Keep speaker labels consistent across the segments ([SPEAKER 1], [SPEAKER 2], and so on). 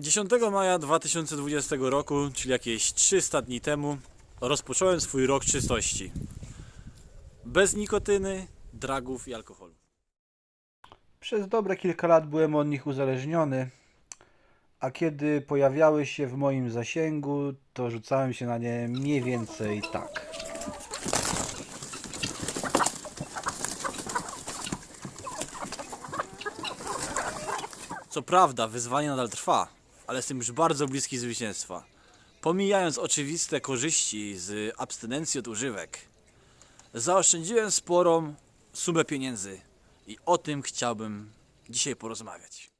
[SPEAKER 1] 10 maja 2020 roku, czyli jakieś 300 dni temu, rozpocząłem swój rok czystości. Bez nikotyny, dragów i alkoholu.
[SPEAKER 2] Przez dobre kilka lat byłem od nich uzależniony, a kiedy pojawiały się w moim zasięgu, to rzucałem się na nie mniej więcej tak.
[SPEAKER 1] Co prawda, wyzwanie nadal trwa, ale jestem już bardzo bliski zwycięstwa. Pomijając oczywiste korzyści z abstynencji od używek, zaoszczędziłem sporą sumę pieniędzy i o tym chciałbym dzisiaj porozmawiać.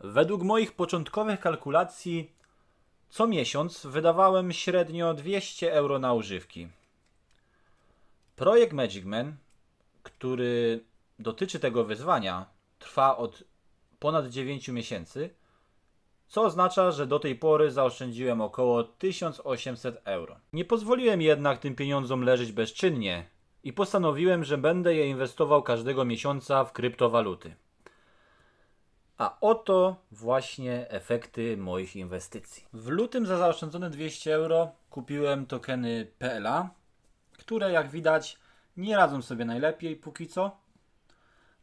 [SPEAKER 1] Według moich początkowych kalkulacji, co miesiąc wydawałem średnio 200 euro na używki. Projekt Magic Man, który dotyczy tego wyzwania, trwa od ponad 9 miesięcy, co oznacza, że do tej pory zaoszczędziłem około 1800 euro. Nie pozwoliłem jednak tym pieniądzom leżeć bezczynnie i postanowiłem, że będę je inwestował każdego miesiąca w kryptowaluty. A oto właśnie efekty moich inwestycji. W lutym za zaoszczędzone 200 euro kupiłem tokeny PLA, które jak widać nie radzą sobie najlepiej póki co.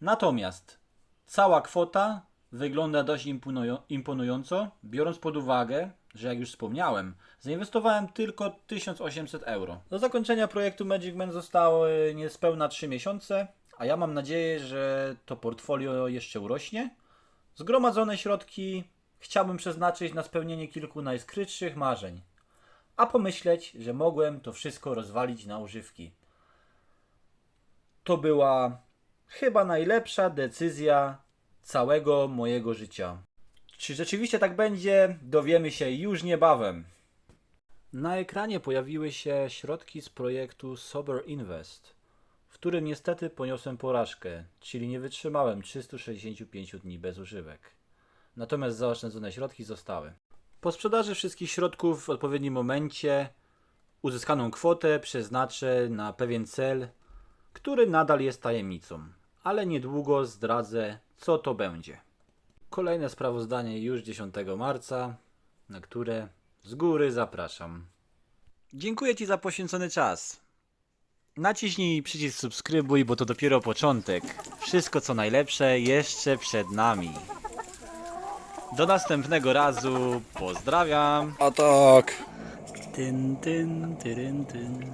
[SPEAKER 1] Natomiast cała kwota wygląda dość imponują- imponująco, biorąc pod uwagę, że jak już wspomniałem, zainwestowałem tylko 1800 euro. Do zakończenia projektu Magic Man zostały niespełna 3 miesiące, a ja mam nadzieję, że to portfolio jeszcze urośnie. Zgromadzone środki chciałbym przeznaczyć na spełnienie kilku najskrytszych marzeń, a pomyśleć, że mogłem to wszystko rozwalić na używki. To była chyba najlepsza decyzja całego mojego życia. Czy rzeczywiście tak będzie, dowiemy się już niebawem. Na ekranie pojawiły się środki z projektu Sober Invest, w którym niestety poniosłem porażkę, czyli nie wytrzymałem 365 dni bez używek. Natomiast zaoszczędzone środki zostały. Po sprzedaży wszystkich środków w odpowiednim momencie uzyskaną kwotę przeznaczę na pewien cel, który nadal jest tajemnicą, ale niedługo zdradzę, co to będzie. Kolejne sprawozdanie już 10 marca, na które z góry zapraszam. Dziękuję Ci za poświęcony czas. Naciśnij przycisk subskrybuj, bo to dopiero początek. Wszystko co najlepsze jeszcze przed nami. Do następnego razu. Pozdrawiam.
[SPEAKER 2] A tak.
[SPEAKER 1] Tyn, tyn, tyryn, tyn.